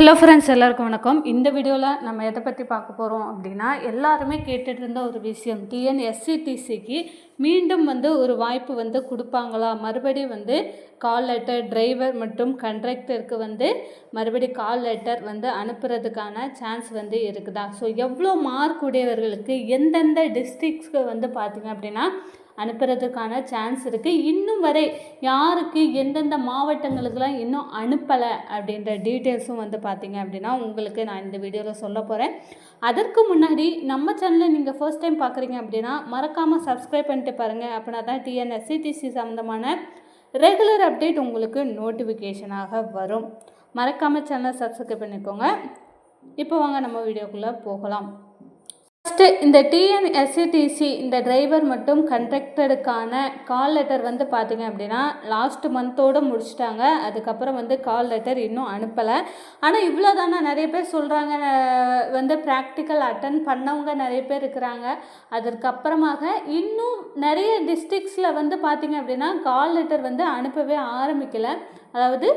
Hello friends எல்லாருக்கும் வணக்கம். இந்த வீடியோவில் நம்ம எதை பற்றி பார்க்க போகிறோம் அப்படின்னா எல்லாருமே கேட்டுட்டு இருந்த ஒரு விஷயம். டிஎன்எஸ்சிடிசிக்கு மீண்டும் வந்து ஒரு வாய்ப்பு வந்து கொடுப்பாங்களா? மறுபடி வந்து கால் லெட்டர் டிரைவர் மற்றும் கண்ட்ரக்டருக்கு வந்து மறுபடி கால் லெட்டர் வந்து அனுப்புறதுக்கான சான்ஸ் வந்து இருக்குதா? ஸோ எவ்வளோ மார்க் உடையவர்களுக்கு எந்தெந்த டிஸ்ட்ரிக்ஸ்க்கு வந்து பார்த்தீங்க அப்படின்னா அனுப்புறதுக்கான சான்ஸ் இருக்குது இன்னும் வரை யாருக்கு எந்தெந்த மாவட்டங்களுக்கெல்லாம் இன்னும் அனுப்பலை அப்படின்ற டீட்டெயில்ஸும் வந்து பார்த்தீங்க அப்படின்னா உங்களுக்கு நான் இந்த வீடியோவில் சொல்ல போகிறேன் அதற்கு முன்னாடி நம்ம சேனலை நீங்கள் ஃபர்ஸ்ட் டைம் பார்க்குறீங்க அப்படின்னா மறக்காமல் சப்ஸ்கிரைப் பண்ணிட்டு பாருங்கள் அப்படின்னா தான் டிஎன்எஸ்சிடிசி சம்மந்தமான ரெகுலர் அப்டேட் உங்களுக்கு நோட்டிஃபிகேஷனாக வரும். மறக்காமல் சேனலை சப்ஸ்கிரைப் பண்ணிக்கோங்க. இப்போ வாங்க நம்ம வீடியோக்குள்ளே போகலாம். ஃபஸ்ட்டு இந்த டிஎன்எஸ்சிடிசி இந்த டிரைவர் மற்றும் கண்ட்ரக்டருக்கான கால் லெட்டர் வந்து பார்த்தீங்க அப்படின்னா லாஸ்ட் மந்தோடு முடிச்சிட்டாங்க. அதுக்கப்புறம் வந்து கால் லெட்டர் இன்னும் அனுப்பலை. ஆனால் இவ்வளோ தானே நிறைய பேர் சொல்கிறாங்க வந்து ப்ராக்டிக்கல் அட்டன் பண்ணவங்க நிறைய பேர் இருக்கிறாங்க. அதற்கப்புறமாக இன்னும் நிறைய டிஸ்ட்ரிக்ஸில் வந்து பார்த்தீங்க அப்படின்னா கால் லெட்டர் வந்து அனுப்பவே ஆரம்பிக்கலை. அதாவது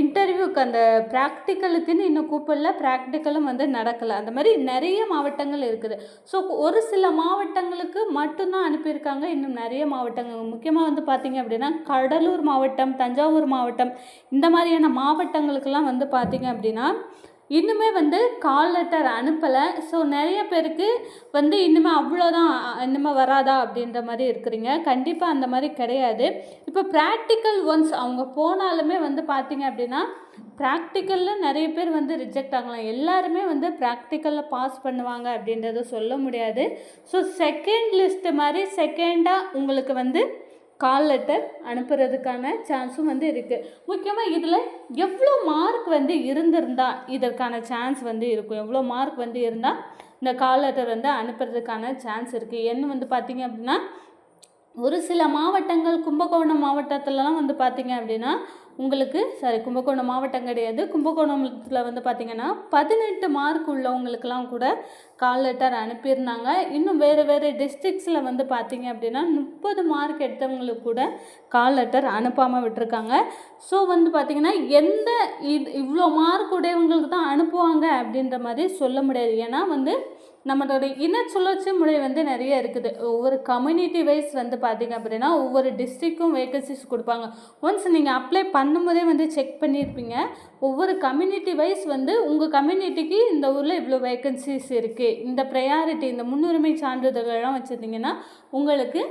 இன்டர்வியூக்கு அந்த ப்ராக்டிக்கலுக்குன்னு இன்னும் கூப்பிடல ப்ராக்டிக்கலும் வந்து நடக்கலை. அந்த மாதிரி நிறைய மாவட்டங்கள் இருக்குது. ஸோ ஒரு சில மாவட்டங்களுக்கு மட்டும்தான் அனுப்பியிருக்காங்க இன்னும் நிறைய மாவட்டங்கள். முக்கியமாக வந்து பார்த்திங்க அப்படின்னா கடலூர் மாவட்டம் தஞ்சாவூர் மாவட்டம் இந்த மாதிரியான மாவட்டங்களுக்கெல்லாம் வந்து பார்த்திங்க அப்படின்னா இன்னுமே வந்து கால் லெட்டர் அனுப்பலை. ஸோ நிறைய பேருக்கு வந்து இன்னுமே அவ்வளோதான் இன்னுமே வராதா அப்படின்ற மாதிரி இருக்கிறீங்க. கண்டிப்பாக அந்த மாதிரி கிடையாது. இப்போ ப்ராக்டிக்கல் ஒன்ஸ் அவங்க போனாலுமே வந்து பார்த்தீங்க அப்படின்னா ப்ராக்டிக்கலில் நிறைய பேர் வந்து ரிஜெக்ட் ஆகலாம். எல்லாருமே வந்து ப்ராக்டிக்கலில் பாஸ் பண்ணுவாங்க அப்படின்றத சொல்ல முடியாது. ஸோ செகண்ட் லிஸ்ட்டு மாதிரி செகண்டாக உங்களுக்கு வந்து கால் லெட்டர் அனுப்புறதுக்கான சான்ஸும் வந்து இருக்குது முக்கியமாக இதில் எவ்வளோ மார்க் வந்து இருந்திருந்தால் இதற்கான சான்ஸ் வந்து இருக்கும். எவ்வளோ மார்க் வந்து இருந்தால் இந்த கால் லெட்டர் வந்து அனுப்புறதுக்கான சான்ஸ் இருக்குது என்ன வந்து பார்த்திங்க அப்படின்னா ஒரு சில மாவட்டங்கள் கும்பகோணம் மாவட்டத்திலலாம் வந்து பார்த்திங்க அப்படின்னா உங்களுக்கு சாரி கும்பகோணம் மாவட்டம் கிடையாது. கும்பகோணத்தில் வந்து பார்த்திங்கன்னா பதினெட்டு மார்க் உள்ளவங்களுக்கெல்லாம் கூட கால் லெட்டர் அனுப்பியிருந்தாங்க. இன்னும் வேறு வேறு டிஸ்ட்ரிக்ஸில் வந்து பார்த்திங்க அப்படின்னா முப்பது மார்க் எடுத்தவங்களுக்கு கூட கால் லெட்டர் அனுப்பாமல் விட்டுருக்காங்க. ஸோ வந்து பார்த்திங்கன்னா எந்த இது இவ்வளோ மார்க் உடையவங்களுக்கு தான் அனுப்புவாங்க அப்படின்ற மாதிரி சொல்ல முடியாது. ஏன்னா வந்து நம்மளோட இன சுழற்சி முறை வந்து நிறைய இருக்குது. ஒவ்வொரு கம்யூனிட்டி வைஸ் வந்து பார்த்திங்க அப்படின்னா ஒவ்வொரு டிஸ்ட்ரிக்கும் வேகன்சிஸ் கொடுப்பாங்க. ஒன்ஸ் நீங்கள் அப்ளை பண்ணும்போதே வந்து செக் பண்ணியிருப்பீங்க. ஒவ்வொரு கம்யூனிட்டி வைஸ் வந்து உங்கள் கம்யூனிட்டிக்கு இந்த ஊரில் இவ்வளோ வேகன்சிஸ் இருக்குது இந்த ப்ரையாரிட்டி இந்த முன்னுரிமை சான்றிதழ்கள்லாம் வச்சுருந்தீங்கன்னா உங்களுக்கு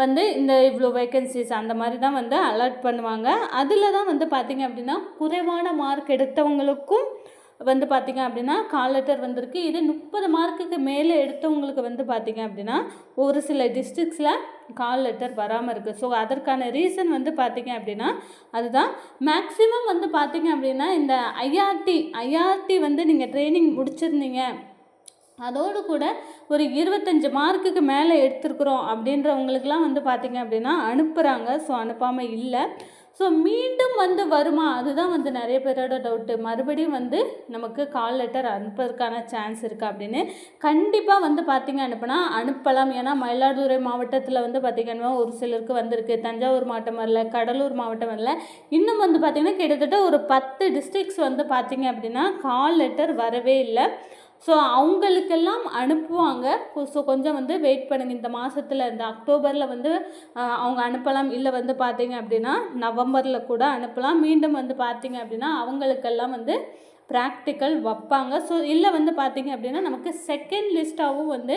வந்து இந்த இவ்வளோ வேகன்சிஸ் அந்த மாதிரி தான் வந்து அலர்ட் பண்ணுவாங்க. அதில் தான் வந்து பார்த்திங்க அப்படின்னா குறைவான மார்க் எடுத்தவங்களுக்கும் வந்து பார்த்திங்க அப்படின்னா கால் லெட்டர் வந்திருக்கு. இது முப்பது மார்க்குக்கு மேலே எடுத்தவங்களுக்கு வந்து பார்த்திங்க அப்படின்னா ஒரு சில டிஸ்ட்ரிக்ஸில் கால் லெட்டர் வராமல் இருக்குது ஸோ அதற்கான ரீசன் வந்து பார்த்திங்க அப்படின்னா அதுதான். மேக்ஸிமம் வந்து பார்த்திங்க அப்படின்னா இந்த ஐஆர்டி ஐஆர்டி வந்து நீங்கள் ட்ரைனிங் முடிச்சிருந்தீங்க. அதோடு கூட ஒரு இருபத்தஞ்சி மார்க்குக்கு மேலே எடுத்துருக்குறோம் அப்படின்றவங்களுக்குலாம் வந்து பார்த்திங்க அப்படின்னா அனுப்புகிறாங்க ஸோ அனுப்பாமல் இல்லை. ஸோ மீண்டும் வந்து வருமா? அதுதான் வந்து நிறைய பேரோட டவுட்டு மறுபடியும் வந்து நமக்கு கால் லெட்டர் அனுப்புறதுக்கான சான்ஸ் இருக்குது அப்படின்னு கண்டிப்பாக வந்து பார்த்திங்க அனுப்புனா அனுப்பலாம். ஏன்னா மயிலாடுதுறை மாவட்டத்தில் வந்து பார்த்திங்கன்னா ஒரு சிலருக்கு வந்திருக்கு. தஞ்சாவூர் மாவட்டம் வரல கடலூர் மாவட்டம் வரல. இன்னும் வந்து பார்த்திங்கன்னா கிட்டத்தட்ட ஒரு பத்து டிஸ்ட்ரிக்ஸ் வந்து பார்த்திங்க அப்படின்னா கால் லெட்டர் வரவே இல்லை. ஸோ அவங்களுக்கெல்லாம் அனுப்புவாங்க. ஸோ கொஞ்சம் வந்து வெயிட் பண்ணுங்கள் இந்த மாதத்தில் இந்த அக்டோபரில் வந்து அவங்க அனுப்பலாம். இல்லை வந்து பார்த்தீங்க அப்படின்னா நவம்பரில் கூட அனுப்பலாம். மீண்டும் வந்து பார்த்தீங்க அப்படின்னா அவங்களுக்கெல்லாம் வந்து ப்ராக்டிக்கல் வைப்பாங்க. ஸோ இல்லை வந்து பார்த்தீங்க அப்படின்னா நமக்கு செகண்ட் லிஸ்ட்டாகவும் வந்து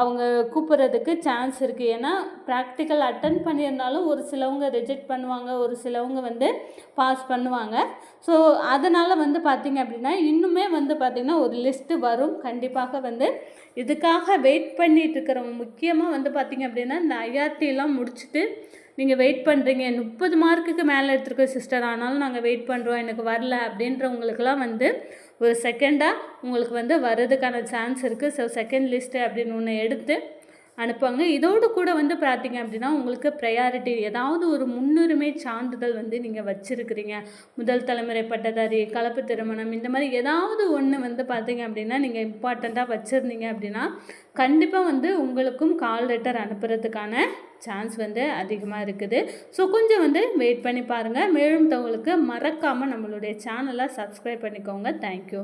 அவங்க கூப்பிட்றதுக்கு சான்ஸ் இருக்குது ஏன்னா ப்ராக்டிக்கல் அட்டன் பண்ணியிருந்தாலும் ஒரு சிலவங்க ரிஜெக்ட் பண்ணுவாங்க ஒரு சிலவங்க வந்து பாஸ் பண்ணுவாங்க. ஸோ அதனால் வந்து பார்த்திங்க அப்படின்னா இன்னுமே வந்து பார்த்திங்கன்னா ஒரு லிஸ்ட்டு வரும். கண்டிப்பாக வந்து இதுக்காக வெயிட் பண்ணிகிட்டு இருக்கிறவங்க முக்கியமாக வந்து பார்த்திங்க அப்படின்னா இந்த ஐஆர்டிலாம் முடிச்சுட்டு நீங்கள் வெயிட் பண்ணுறீங்க முப்பது மார்க்குக்கு மேலே எடுத்துருக்க சிஸ்டர் ஆனாலும் நாங்கள் வெயிட் பண்ணுறோம் எனக்கு வரல அப்படின்றவங்களுக்கெல்லாம் வந்து ஒரு செகண்டாக உங்களுக்கு வந்து வர்றதுக்கான சான்ஸ் இருக்குது ஸோ செகண்ட் லிஸ்ட்டு அப்படின்னு ஒன்று எடுத்து அனுப்புவாங்க. இதோடு கூட வந்து பார்த்தீங்க அப்படின்னா உங்களுக்கு ப்ரையாரிட்டி ஏதாவது ஒரு முன்னுரிமை சான்றிதழ் வந்து நீங்கள் வச்சுருக்கிறீங்க. முதல் தலைமுறை பட்டதாரி கலப்பு திருமணம் இந்த மாதிரி ஏதாவது ஒன்று வந்து பார்த்தீங்க அப்படின்னா நீங்கள் இம்பார்ட்டண்ட்டாக வச்சுருந்தீங்க அப்படின்னா கண்டிப்பாக வந்து உங்களுக்கும் கால் லெட்டர் அனுப்புறதுக்கான சான்ஸ் வந்து அதிகமாக இருக்குது. ஸோ கொஞ்சம் வந்து வெயிட் பண்ணி பாருங்கள் மேலும் தவங்களுக்கு மறக்காமல் நம்மளுடைய சேனலை சப்ஸ்கிரைப் பண்ணிக்கோங்க. தேங்க்யூ